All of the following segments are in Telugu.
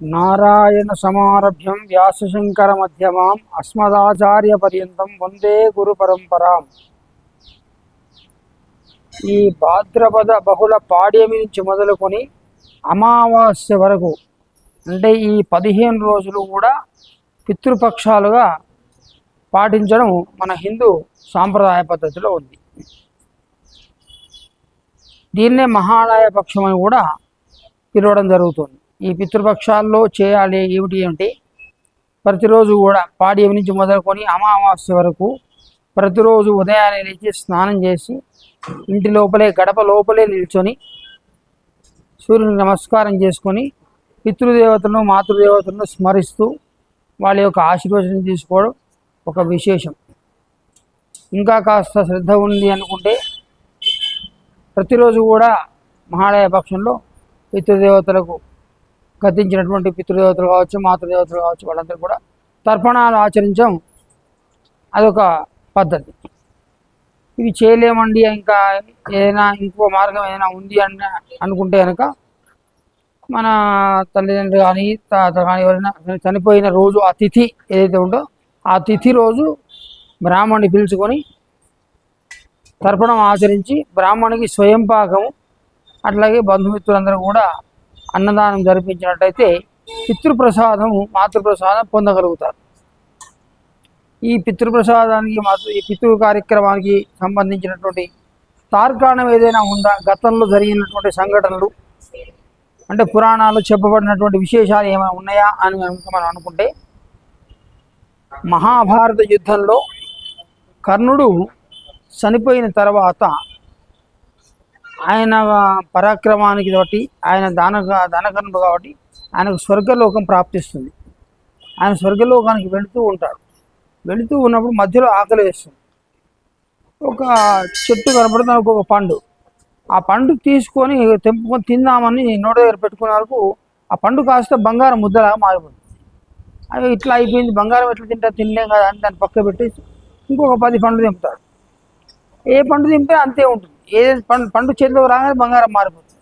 నారాయణ సమారభ్యం వ్యాసశంకర మధ్యమాం అస్మదాచార్య పర్యంతం వందే గురు పరంపరాం ఈ భాద్రపద బహుళ పాడ్యమి నుంచి మొదలుకొని అమావాస్య వరకు అంటే ఈ పదిహేను రోజులు కూడా పితృపక్షాలుగా పాటించడం మన హిందూ సాంప్రదాయ పద్ధతిలో ఉంది. దీన్నే మహాలయ పక్షం అని కూడా పిలవడం జరుగుతుంది. ఈ పితృపక్షాల్లో చేయాలి ఏమిటి ఏమిటి ప్రతిరోజు కూడా పాడియం నుంచి మొదలుకొని అమావాస్య వరకు ప్రతిరోజు ఉదయాన్నే లేచి స్నానం చేసి ఇంటి లోపలే గడప లోపలే నిల్చొని సూర్యునికి నమస్కారం చేసుకొని పితృదేవతలను మాతృదేవతలను స్మరిస్తూ వాళ్ళ యొక్క ఆశీర్వచనం తీసుకోవడం ఒక విశేషం. ఇంకా కాస్త శ్రద్ధ ఉంది అనుకుంటే ప్రతిరోజు కూడా మహాలయ పక్షంలో పితృదేవతలకు గతించినటువంటి పితృదేవతలు కావచ్చు మాతృదేవతలు కావచ్చు వాళ్ళందరూ కూడా తర్పణాలు ఆచరించడం అదొక పద్ధతి. ఇవి చేయలేమండి ఇంకా ఏదైనా ఇంకో మార్గం ఏదైనా ఉంది అని అనుకుంటే కనుక మన తల్లిదండ్రులు కానీ తాత కానీ ఎవరైనా చనిపోయిన రోజు ఆ తిథి ఏదైతే ఉందో ఆ తిథి రోజు బ్రాహ్మణ్ణి పిలుచుకొని తర్పణం ఆచరించి బ్రాహ్మణికి స్వయం పాకము అట్లాగే బంధుమిత్రులందరూ కూడా అన్నదానం జరిపించినట్టయితే పితృప్రసాదము మాతృప్రసాదం పొందగలుగుతారు. ఈ పితృప్రసాదానికి మాతృ ఈ పితృ కార్యక్రమానికి సంబంధించినటువంటి తార్కాణం ఏదైనా ఉందా? గతంలో జరిగినటువంటి సంఘటనలు? అంటే పురాణాలు చెప్పబడినటువంటి విశేషాలు ఏమైనా ఉన్నాయా అని మనం అనుకుంటే మహాభారత యుద్ధంలో కర్ణుడు చనిపోయిన తర్వాత ఆయన పరాక్రమానికి బట్టి ఆయన దాన దానకర్ణుడు కాబట్టి ఆయనకు స్వర్గలోకం ప్రాప్తిస్తుంది. ఆయన స్వర్గలోకానికి వెళుతూ ఉంటాడు. వెళుతూ ఉన్నప్పుడు మధ్యలో ఆకలి వేస్తుంది. ఒక చెట్టు కనపడుతుంది దానికి ఒక పండు. ఆ పండు తీసుకొని తెంపుకొని తిందామని నోట దగ్గర పెట్టుకునే వరకు ఆ పండు కాస్త బంగారం ముద్దలాగా మారిపోతుంది. అవి ఇట్లా అయిపోయింది బంగారం ఎట్లా తింటా తినలేం కదా అని దాన్ని పక్క పెట్టేసి ఇంకొక పది పండ్లు తింపుతాడు. ఏ పండు తింటే అంతే ఉంటుంది. ఏ పండు పండు చేతిలో రాగానే బంగారం మారిపోతుంది.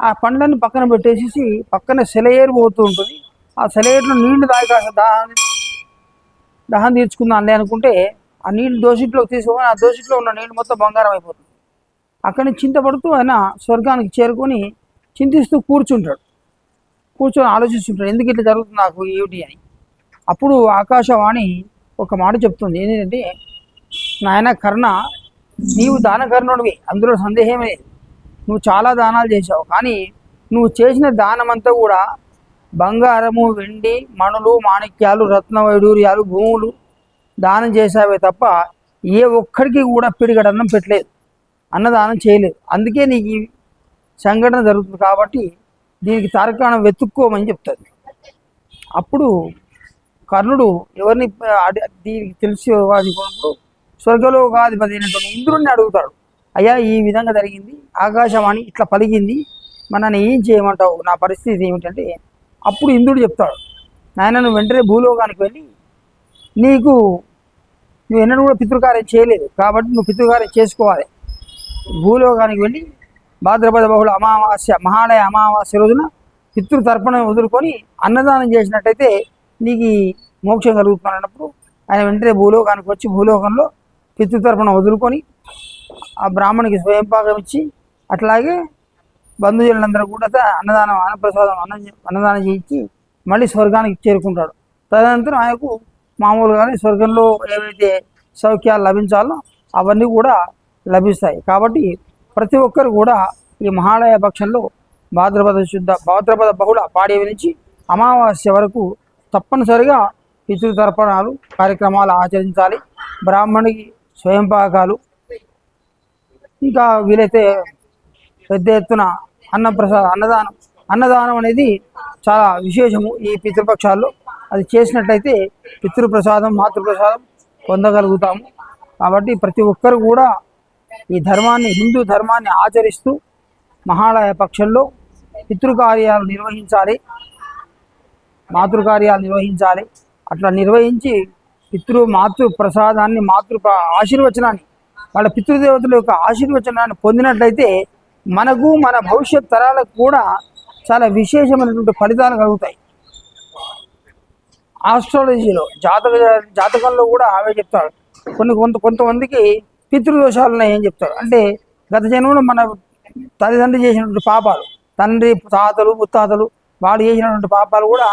ఆ పండ్లన్నీ పక్కన పెట్టేసేసి పక్కన సెలయేరు పోతూ ఉంటుంది. ఆ సెలయేరులో నీళ్ళు తాగి కాస్త దాహం దహం తీర్చుకుందాం అనుకుంటే ఆ నీళ్ళు దోషిట్లోకి తీసుకొని ఆ దోషిట్లో ఉన్న నీళ్ళు మొత్తం బంగారం అయిపోతుంది. అక్కడి నుంచి చింతపడుతూ ఆయన స్వర్గానికి చేరుకొని చింతిస్తూ కూర్చుంటాడు. కూర్చొని ఆలోచిస్తుంటాడు ఎందుకు ఇట్లా జరుగుతుంది నాకు ఏమిటి అని. అప్పుడు ఆకాశవాణి ఒక మాట చెప్తుంది. ఏంటంటే నాయన కర్ణ నీవు దానకర్ణుడివి అందులో సందేహమే నువ్వు చాలా దానాలు చేశావు. కానీ నువ్వు చేసిన దానమంతా కూడా బంగారము వెండి మణులు మాణిక్యాలు రత్న వైడూర్యాలు భూములు దానం చేసావే తప్ప ఏ ఒక్కడికి కూడా పిడిగడన్నం పెట్టలేదు. అన్నదానం చేయలేదు. అందుకే నీకు ఈ సంఘటన జరుగుతుంది కాబట్టి దీనికి తారకాణం వెతుక్కోమని చెప్తుంది అప్పుడు కర్ణుడు ఎవరిని దీనికి తెలిసి వాదికున్నప్పుడు స్వర్గలోకాధిపతి అయినటువంటి ఇంద్రుడిని అడుగుతాడు. అయ్యా ఈ విధంగా జరిగింది ఆకాశవాణి ఇట్లా పలికింది మనని ఏం చేయమంటావు? నా పరిస్థితి ఏమిటంటే అప్పుడు ఇంద్రుడు చెప్తాడు నాయన నువ్వు వెంటనే భూలోకానికి వెళ్ళి నీకు నువ్వు ఎన్నడూ కూడా పితృకార్యం చేయలేదు కాబట్టి నువ్వు పితృకార్యం చేసుకోవాలి. భూలోకానికి వెళ్ళి భాద్రపద బహుళ అమావాస్య మహాలయ అమావాస్య రోజున పితృతర్పణం వదులుకొని అన్నదానం చేసినట్టయితే నీకు మోక్షం కలుగుతున్నప్పుడు ఆయన వెంటనే భూలోకానికి వచ్చి భూలోకంలో పితృతర్పణ వదులుకొని ఆ బ్రాహ్మణికి స్వయం పాకం ఇచ్చి అట్లాగే బంధువులందరూ కూడా అన్నదానం అన్నప్రసాదం అన్న అన్నదానం చేయించి మళ్ళీ స్వర్గానికి చేరుకుంటాడు. తదనంతరం ఆయనకు మామూలుగానే స్వర్గంలో ఏవైతే సౌఖ్యాలు లభించాలో అవన్నీ కూడా లభిస్తాయి. కాబట్టి ప్రతి ఒక్కరు కూడా ఈ మహాలయ పక్షంలో భాద్రపద శుద్ధ భాద్రపద బహుళ పాడేవి నుంచి అమావాస్య వరకు తప్పనిసరిగా పితృతర్పణాలు కార్యక్రమాలు ఆచరించాలి. బ్రాహ్మణికి స్వయం పాకాలు ఇంకా వీలైతే పెద్ద ఎత్తున అన్నప్రసాద అన్నదానం అన్నదానం అనేది చాలా విశేషము ఈ పితృపక్షాల్లో. అది చేసినట్టయితే పితృప్రసాదం మాతృప్రసాదం పొందగలుగుతాము. కాబట్టి ప్రతి ఒక్కరు కూడా ఈ ధర్మాన్ని హిందూ ధర్మాన్ని ఆచరిస్తూ మహాలయ పక్షంలో పితృకార్యాలు నిర్వహించాలి. మాతృకార్యాలు నిర్వహించాలి. అట్లా నిర్వహించి పితృ మాతృ ప్రసాదాన్ని మాతృ ఆశీర్వచనాన్ని వాళ్ళ పితృదేవతల యొక్క ఆశీర్వచనాన్ని పొందినట్లయితే మనకు మన భవిష్యత్ తరాలకు కూడా చాలా విశేషమైనటువంటి ఫలితాలు కలుగుతాయి. ఆస్ట్రాలజీలో జాతక జాతకంలో కూడా అవే చెప్తాడు కొన్ని కొంత కొంతమందికి పితృదోషాలు ఉన్నాయని చెప్తారు. అంటే గత జన్మలో మన తల్లిదండ్రులు చేసినటువంటి పాపాలు తండ్రి తాతలు ముత్తాతలు వాళ్ళు చేసినటువంటి పాపాలు కూడా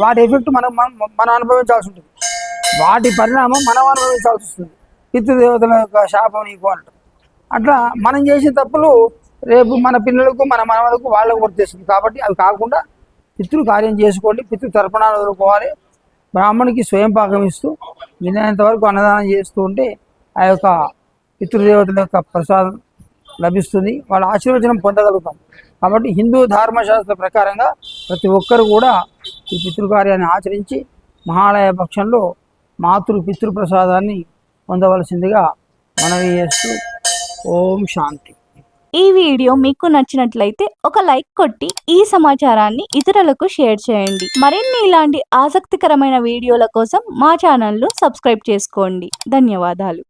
వాటి ఎఫెక్ట్ మనం మనం మనం అనుభవించాల్సి ఉంటుంది. వాటి పరిణామం మనం అనుభవించాల్సి వస్తుంది. పితృదేవతల యొక్క శాపం నీకు అంటారు అట్లా మనం చేసే తప్పులు రేపు మన పిల్లలకు మన మనవలకు వాళ్ళకు వర్తిస్తుంది కాబట్టి అవి కాకుండా పితృ కార్యం చేసుకోండి. పితృ తర్పణాలు ఎదుర్కోవాలి బ్రాహ్మణికి స్వయం పాకం ఇస్తూ వినయంత వరకు అన్నదానం చేస్తూ ఉంటే ఆ యొక్క పితృదేవతల యొక్క ప్రసాదం లభిస్తుంది. వాళ్ళ ఆశీర్వచనం పొందగలుగుతాం. కాబట్టి హిందూ ధర్మశాస్త్ర ప్రకారంగా ప్రతి ఒక్కరు కూడా ఈ పితృకార్యాన్ని ఆచరించి మహాలయ పక్షంలో మాతృ పితృప్రసాదాన్ని పొందవలసిందిగా మనవి చేస్తూ ఓం శాంతి. ఈ వీడియో మీకు నచ్చినట్లయితే ఒక లైక్ కొట్టి ఈ సమాచారాన్ని ఇతరులకు షేర్ చేయండి. మరిన్ని ఇలాంటి ఆసక్తికరమైన వీడియోల కోసం మా ఛానల్ను సబ్స్క్రైబ్ చేసుకోండి. ధన్యవాదాలు.